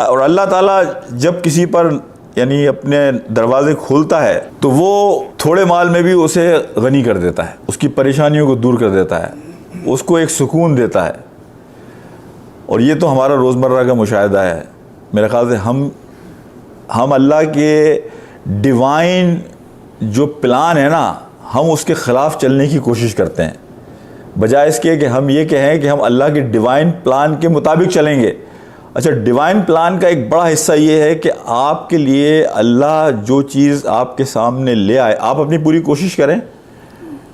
और अल्लाह ताला जब किसी पर, यानी अपने दरवाजे खोलता है तो वो थोड़े माल में भी उसे गनी कर देता है, उसकी परेशानियों को दूर कर देता है, उसको एक सुकून देता है। और ये तो हमारा रोज़मर्रा का मुशाहिदा है। मेरे ख्याल से हम हम अल्लाह के डिवाइन जो प्लान है ना, हम उसके ख़िलाफ़ चलने की कोशिश करते हैं। बजाय इसके कि हम ये कहें कि हम अल्लाह के डिवाइन प्लान के मुताबिक चलेंगे। अच्छा डिवाइन प्लान का एक बड़ा हिस्सा ये है कि आपके लिए अल्लाह जो चीज़ आपके सामने ले आए, आप अपनी पूरी कोशिश करें,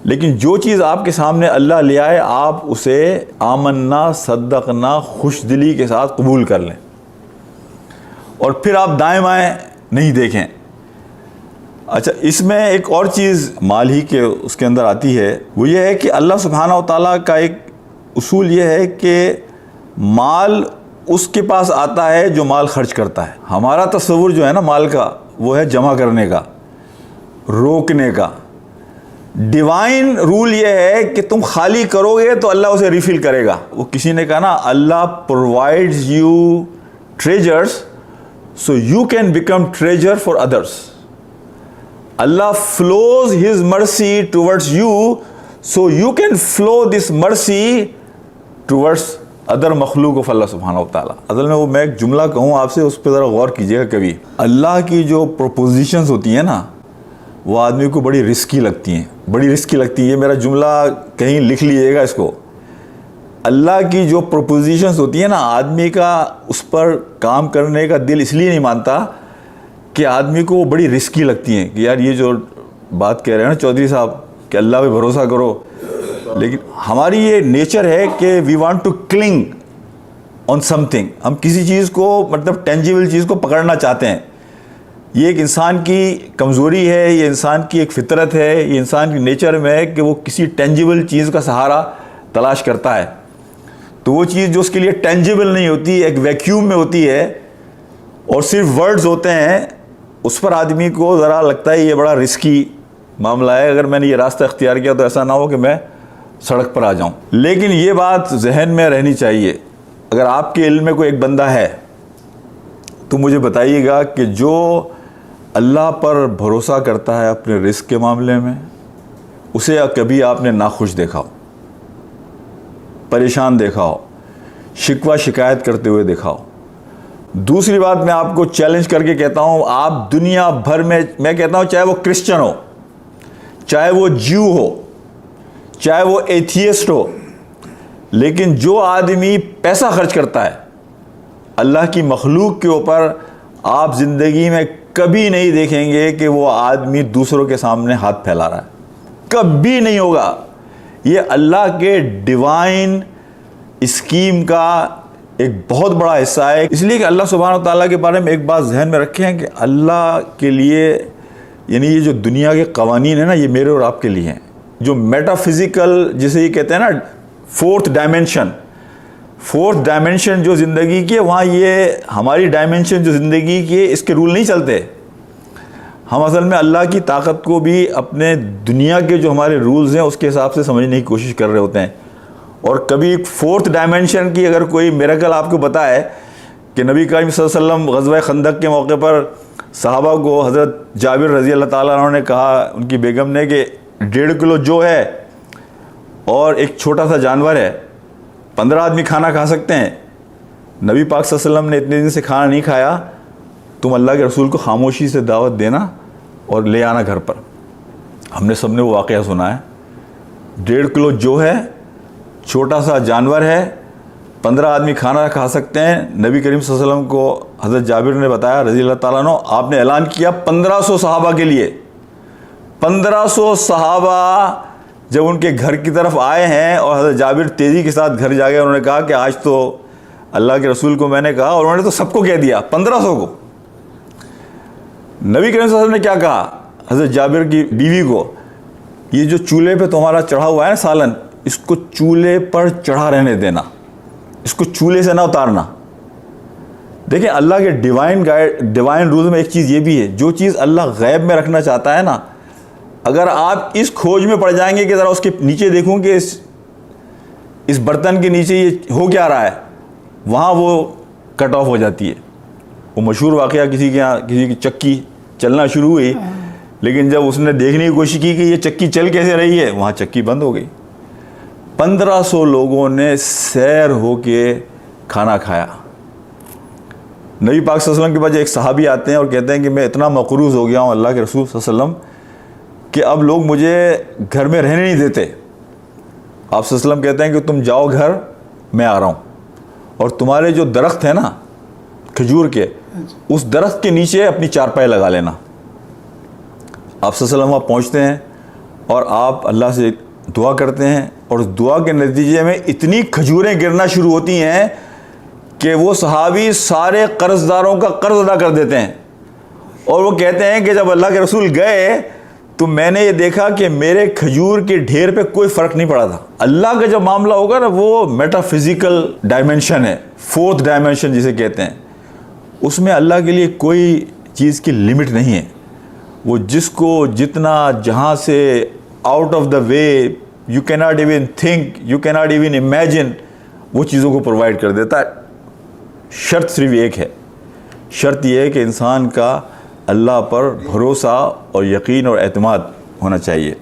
लेकिन जो चीज़ आपके सामने अल्लाह ले आए, आप उसे आमन्ना सदकना खुश दिली के साथ कबूल कर लें। और फिर आप दाएँ बाएँ नहीं देखें। अच्छा इसमें एक और चीज़ माल ही के उसके अंदर आती है, वो ये है कि अल्लाह सुबहाना ताला का एक उसूल ये है कि माल उसके पास आता है जो माल खर्च करता है। हमारा तस्वुर जो है ना माल का, वो है जमा करने का, रोकने का। डिवाइन रूल ये है कि तुम खाली करोगे तो अल्लाह उसे रिफिल करेगा। वो किसी ने कहा ना, Allah provides you treasures so you can become treasure for others Allah flows his mercy towards you so you can flow this mercy towards other मखलूक ऑफ़ अल्लाह सुबहाना ताला असल में वो, मैं एक जुमला कहूँ, आपसे उस पर ज़रा गौर कीजिएगा कभी। अल्लाह की जो प्रोपोजिशंस होती हैं ना, वो आदमी को बड़ी रिस्की लगती हैं। बड़ी रिस्की लगती है। मेरा जुमला कहीं लिख लीजिएगा इसको। अल्लाह की जो प्रोपोजिशंस होती हैं ना, आदमी का उस पर काम करने का दिल इसलिए नहीं मानता कि आदमी को वो बड़ी रिस्की लगती हैं कि यार ये जो बात कह रहे हैं ना चौधरी साहब, कि अल्लाह पे भरोसा करो। लेकिन हमारी ये नेचर है कि we want to cling on something हम किसी चीज़ को मतलब टेंजिबल चीज़ को पकड़ना चाहते हैं। ये एक इंसान की कमज़ोरी है, ये इंसान की एक फितरत है, ये इंसान की नेचर में है कि वो किसी टेंजिबल चीज़ का सहारा तलाश करता है। तो वो चीज़ जो उसके लिए टेंजिबल नहीं होती, एक वैक्यूम में होती है और सिर्फ़ वर्ड्स होते हैं, उस पर आदमी को ज़रा लगता है ये बड़ा रिस्की मामला है। अगर मैंने ये रास्ता अख्तियार किया तो ऐसा ना हो कि मैं सड़क पर आ जाऊँ। लेकिन ये बात जहन में रहनी चाहिए। अगर आपके इल्म में कोई एक बंदा है तो मुझे बताइएगा कि जो अल्लाह पर भरोसा करता है अपने रिस्क के मामले में, उसे कभी आपने नाखुश देखा हो, परेशान देखा हो, शिकवा शिकायत करते हुए देखा हो। दूसरी बात मैं आपको चैलेंज करके कहता हूँ, आप दुनिया भर में, मैं कहता हूँ, चाहे वो क्रिश्चियन हो, चाहे वो ज्यू हो चाहे वो एथियस्ट हो, लेकिन जो आदमी पैसा खर्च करता है, अल्लाह की मखलूक के ऊपर आप ज़िंदगी में कभी नहीं देखेंगे कि वो आदमी दूसरों के सामने हाथ फैला रहा है। कभी नहीं होगा। ये अल्लाह के डिवाइन स्कीम का एक बहुत बड़ा हिस्सा है। इसलिए कि अल्लाह सुबहान ताला के बारे में एक बात जहन में रखें कि अल्लाह के लिए, यानी ये जो दुनिया के कवानीन है ना, ये मेरे और आपके लिए हैं। जो मेटाफिज़िकल जिसे ये कहते हैं ना फोर्थ डायमेंशन फोर्थ डायमेंशन जो ज़िंदगी की है, वहाँ ये हमारी डायमेंशन जो ज़िंदगी की है, इसके रूल नहीं चलते। हम असल में अल्लाह की ताकत को भी अपने दुनिया के जो हमारे रूल्स हैं, उसके हिसाब से समझने की कोशिश कर रहे होते हैं। और कभी फोर्थ डायमेंशन की अगर कोई मेरेकल आपको बताए कि नबी करीम वसल्लम गजवा खंदक के मौके पर साहबा को हज़रत जाबिर रज़ी अल्लाह ताला ने कहा, उनकी बेगम ने कि डेढ़ किलो जो है और एक छोटा सा जानवर है, पंद्रह आदमी खाना खा सकते हैं। नबी पाक वसल्लम ने इतने दिन से खाना नहीं खाया, तुम अल्लाह के रसूल को खामोशी से दावत देना और ले आना घर पर। हमने सबने वो वाक़ सुना है। डेढ़ किलो जो है, छोटा सा जानवर है, पंद्रह आदमी खाना खा सकते हैं। नबी करीम वसल्लम को हज़रत जाबिर ने बताया रज़ी अल्लाह आपने ऐलान किया पंद्रह सौ सहाबा के लिए। पंद्रह सौ सहाबा जब उनके घर की तरफ़ आए हैं और हज़रत जाबिर तेज़ी के साथ घर जा गए, उन्होंने कहा कि आज तो अल्लाह के रसूल को मैंने कहा और उन्होंने तो सबको कह दिया, पंद्रह सौ को। नबी करीम वसल्लम ने क्या कहा? हज़रत जाबिर की बीवी को, ये जो चूल्हे पे तुम्हारा चढ़ा हुआ है ना सालन, इसको चूल्हे पर चढ़ा रहने देना, इसको चूल्हे से ना उतारना। देखिए, अल्लाह के डिवाइन गाइड डिवाइन रूल में एक चीज़ ये भी है, जो चीज़ अल्लाह गैब में रखना चाहता है ना अगर आप इस खोज में पड़ जाएँगे कि ज़रा उसके नीचे देखूँ कि इस इस बर्तन के नीचे ये हो क्या रहा है, वहाँ वो कट ऑफ़ हो जाती है। वो मशहूर वाक़ किसी के यहाँ, किसी की चक्की चलना शुरू हुई, लेकिन जब उसने देखने की कोशिश की कि ये चक्की चल कैसे रही है, वहाँ चक्की बंद हो गई। पंद्रह सौ लोगों ने सैर हो के खाना खाया। नबी पाक वसल्लम के पास एक सहाबी आते हैं और कहते हैं कि मैं इतना मकरूज हो गया हूँ, अल्लाह के रसूल वसल्लम कि अब लोग मुझे घर में रहने नहीं देते। आप वसल्लम कहते हैं कि तुम जाओ घर, मैं आ रहा हूँ। और तुम्हारे जो दरख्त है ना, खजूर के, उस दरख्त के नीचे अपनी चारपाई लगा लेना। आप वसल्लम वहाँ पहुँचते हैं और आप अल्लाह से दुआ करते हैं और उस दुआ के नतीजे में इतनी खजूरें गिरना शुरू होती हैं कि वो सहाबी सारे कर्जदारों का कर्ज अदा कर देते हैं। और वो कहते हैं कि जब अल्लाह के रसूल गए तो मैंने ये देखा कि मेरे खजूर के ढेर पे कोई फ़र्क नहीं पड़ा था। अल्लाह का जब मामला होगा ना, वो मेटाफिजिकल डायमेंशन है फोर्थ डायमेंशन जिसे कहते हैं। उसमें अल्लाह के लिए कोई चीज़ की लिमिट नहीं है। वो जिसको जितना जहाँ से out of the way you can not even think you can not even imagine वो चीज़ों को प्रोवाइड कर देता है। शर्त सिर्फ़ एक है। शर्त यह है कि इंसान का अल्लाह पर भरोसा और यकीन और अतमाद होना चाहिए।